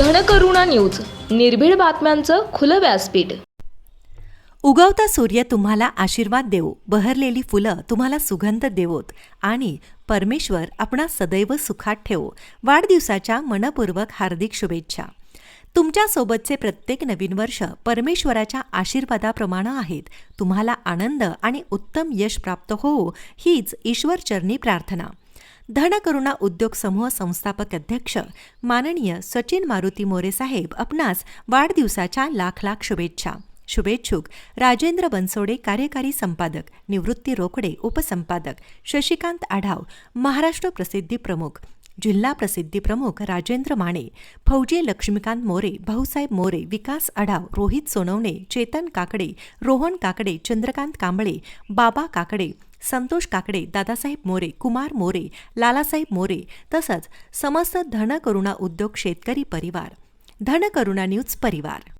करुणा news निर्भीड बातम्यांचं खुलं व्यासपीठ. उगवता सूर्य तुम्हाला आशीर्वाद देवो बहरलेली फुलं तुम्हाला सुगंध देवोत आणि परमेश्वर आपणा सदैव सुखात ठेवो. वाढदिवसाच्या मनपूर्वक हार्दिक शुभेच्छा. तुमच्यासोबतचे प्रत्येक नवीन वर्ष परमेश्वराच्या आशीर्वादाप्रमाणे आहेत. तुम्हाला आनंद आणि उत्तम यश प्राप्त होवो हीच ईश्वरचरणी प्रार्थना. धनकरुणा उद्योग समूह संस्थापक अध्यक्ष माननीय सचिन मारुती मोरे साहेब आपणास वाढदिवसाच्या लाख लाख शुभेच्छा. शुभेच्छुक राजेंद्र बनसोडे कार्यकारी संपादक निवृत्ती रोकडे उपसंपादक शशिकांत आढाव महाराष्ट्र प्रसिद्धी प्रमुख जिल्हा प्रसिद्धी प्रमुख राजेंद्र माने फौजी लक्ष्मीकांत मोरे भाऊसाहेब मोरे विकास आढाव रोहित सोनवणे चेतन काकडे रोहन काकडे चंद्रकांत कांबळे बाबा काकडे संतोष काकडे दादासाहेब मोरे कुमार मोरे लालासाहेब मोरे तसंच समस्त धनकरुणा उद्योग शेतकरी परिवार. धनकरुणा न्यूज परिवार.